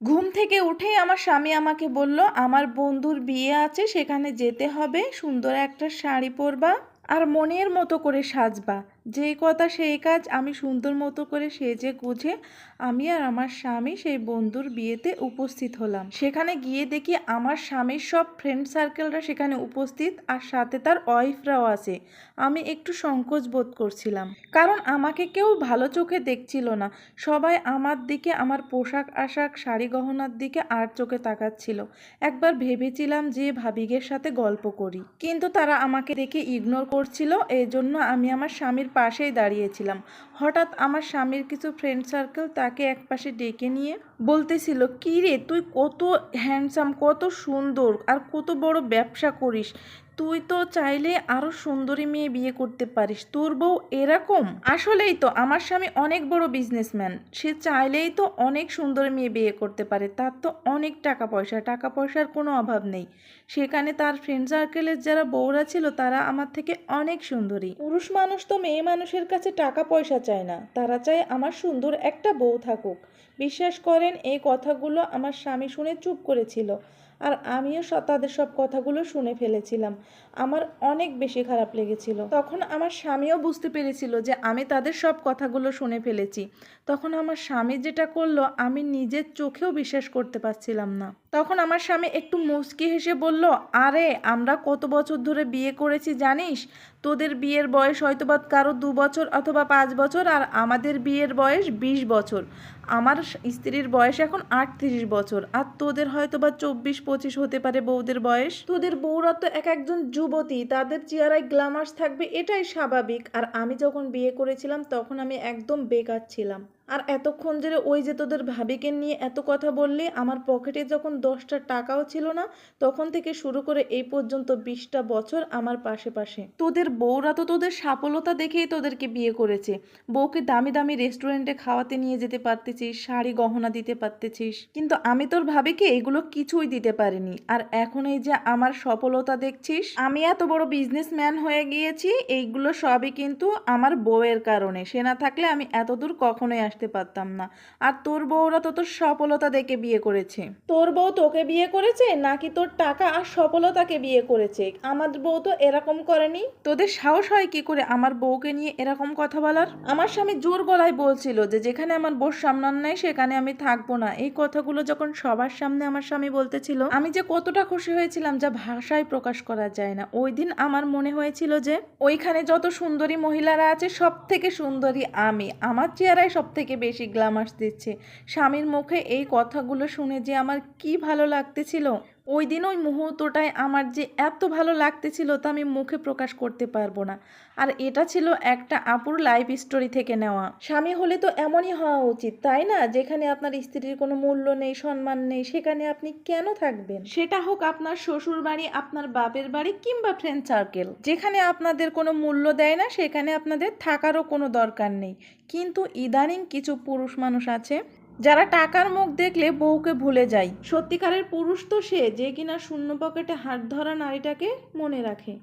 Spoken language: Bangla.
ঘুম থেকে উঠেই আমার স্বামী আমাকে বলল, আমার বন্ধুর বিয়ে আছে, সেখানে যেতে হবে, সুন্দর একটা শাড়ি পরবা আর মনের মতো করে সাজবা। যেই কথা সেই কাজ আমি সুন্দর মতো করে সেজে গুজে আমি আর আমার স্বামী সেই বন্ধুর বিয়েতে উপস্থিত হলাম। সেখানে গিয়ে দেখি আমার স্বামীর সব ফ্রেন্ড সার্কেলরা সেখানে উপস্থিত আর সাথে তার ওয়াইফরাও আছে। আমি একটু সংকোচ বোধ করছিলাম। কারণ আমাকে কেউ ভালো চোখে দেখছিল না। সবাই আমার দিকে, আমার পোশাক আশাক, শাড়ি গহনার দিকে আর চোখে তাকাচ্ছিল। একবার ভেবেছিলাম যে ভাবিগের সাথে গল্প করি। কিন্তু তারা আমাকে দেখে ইগনোর করছিল। এই জন্য আমি আমার স্বামীর পাশেই দাঁড়িয়েছিলাম। হঠাৎ আমার স্বামীর কিছু ফ্রেন্ড সার্কেল তাকে এক পাশে ডেকে নিয়ে বলতেছিল, কী রে, তুই কত হ্যান্ডসাম কত সুন্দর আর কত বড় ব্যবসা করিস। তুই তো চাইলে আরও সুন্দরী মেয়ে বিয়ে করতে পারিস, তোর বউ এরকম? আসলেই তো, আমার স্বামী অনেক বড় বিজনেসম্যান সে চাইলেই তো অনেক সুন্দরী মেয়ে বিয়ে করতে পারে, তার তো অনেক টাকা পয়সা, টাকা পয়সার কোনো অভাব নেই। সেখানে তার ফ্রেন্ড সার্কেলের যারা বউরা ছিল, তারা আমার থেকে অনেক সুন্দরী। পুরুষ মানুষ তো মেয়ে মানুষের কাছে টাকা পয়সা চায় না, তারা চায় আমার সুন্দর একটা বউ থাকুক। বিশ্বাস করেন, এই কথাগুলো আমার স্বামী শুনে চুপ করেছিল। আর আমিও তাদের সব কথাগুলো শুনে ফেলেছিলাম। আমার অনেক বেশি খারাপ লেগেছিল। তখন আমার স্বামীও বুঝতে পেরেছিল যে আমি তাদের সব কথাগুলো শুনে ফেলেছি। তখন আমার স্বামী যেটা করল, আমি নিজের চোখেও বিশ্বাস করতে পারছিলাম না। তখন আমার স্বামী একটু মুচকি হেসে বলল, আরে, আমরা কত বছর ধরে বিয়ে করেছি জানিস? তোদের বিয়ের বয়স হয়তো বা কারও দু বছর অথবা পাঁচ বছর আর আমাদের বিয়ের বয়স বিশ বছর। আমার স্ত্রীর বয়স এখন আটত্রিশ বছর আর তোদের হয়তো বা চব্বিশ পঁচিশ হতে পারে বউদের বয়স। তোদের বউরা তো এক একজন যুবতী, তাদের চেহারায় গ্ল্যামার্স থাকবে, এটাই স্বাভাবিক। আর আমি যখন বিয়ে করেছিলাম, তখন আমি একদম বেকার ছিলাম। আর এতক্ষণ ধরে ওই যে তোদের ভাবিকে নিয়ে এত কথা বললি, আমার পকেটে যখন দশটা টাকাও ছিল না, তখন থেকে শুরু করে এই পর্যন্ত বিশটা বছর আমার পাশে পাশে। তোদের বউরা তো তোদের সাফলতা দেখেই তোদেরকে বিয়ে করেছে। বউকে দামি দামি রেস্টুরেন্টে খাওয়াতে নিয়ে যেতে পারতেছিস, শাড়ি গহনা দিতে পারতেছিস। কিন্তু আমি তোর ভাবিকে এগুলো কিছুই দিতে পারিনি। আর এখন এই যে আমার সফলতা দেখছিস, আমি এত বড় বিজনেসম্যান হয়ে গিয়েছি, এইগুলো সবই কিন্তু আমার বউয়ের কারণে। সে না থাকলে আমি এতদূর কখনোই আসতে পারতাম না। আর তোর বউরা তো তোর সফলতা দেখে বিয়ে করেছে। তোর বউ তোকে বিয়ে করেছে নাকি তোর টাকা আর সফলতাকে বিয়ে করেছে? আমার বউ তো এরকম করেনি। তোদের সাহস হয় কি করে আমার বউকে নিয়ে এরকম কথা বলার? আমার স্বামী জোর গলায় বলছিল যে যেখানে আমার বউর সামলান নাই সেখানে আমি থাকব না। এই কথাগুলো যখন সবার সামনে আমার স্বামী বলতেছিল, আমি যে কতটা খুশি হয়েছিলাম যা ভাষায় প্রকাশ করা যায় না। ওই দিন আমার মনে হয়েছিল যে ওইখানে যত সুন্দরী মহিলারা আছে সব থেকে সুন্দরী আমি। আমার চেহারায় সব থেকে বেশি গ্লামার্স দিচ্ছে। স্বামীর মুখে এই কথাগুলো শুনে যে আমার কি ভালো লাগতেছিল। ওই দিন ওই মুহূর্তটায় আমার যে এত ভালো লাগতেছিল তা আমি মুখে প্রকাশ করতে পারব না। আর এটা ছিল একটা আপুর লাইফ স্টোরি থেকে নেওয়া। স্বামী হলে তো এমনই হওয়া উচিত, তাই না? যেখানে আপনার স্ত্রীর কোনো মূল্য নেই, সম্মান নেই, সেখানে আপনি কেন থাকবেন? সেটা হোক আপনার শ্বশুর বাড়ি আপনার বাপের বাড়ি কিংবা ফ্রেন্ড সার্কেল যেখানে আপনাদের কোনো মূল্য দেয় না, সেখানে আপনাদের থাকারও কোনো দরকার নেই। কিন্তু ইদানিং কিছু পুরুষ মানুষ আছে যারা টাকার মুখ দেখলে বউকে ভুলে যায়। সত্যিকারের পুরুষ তো সে, যে কিনা শূন্য পকেটে হাত ধরা নারীটাকে মনে রাখে।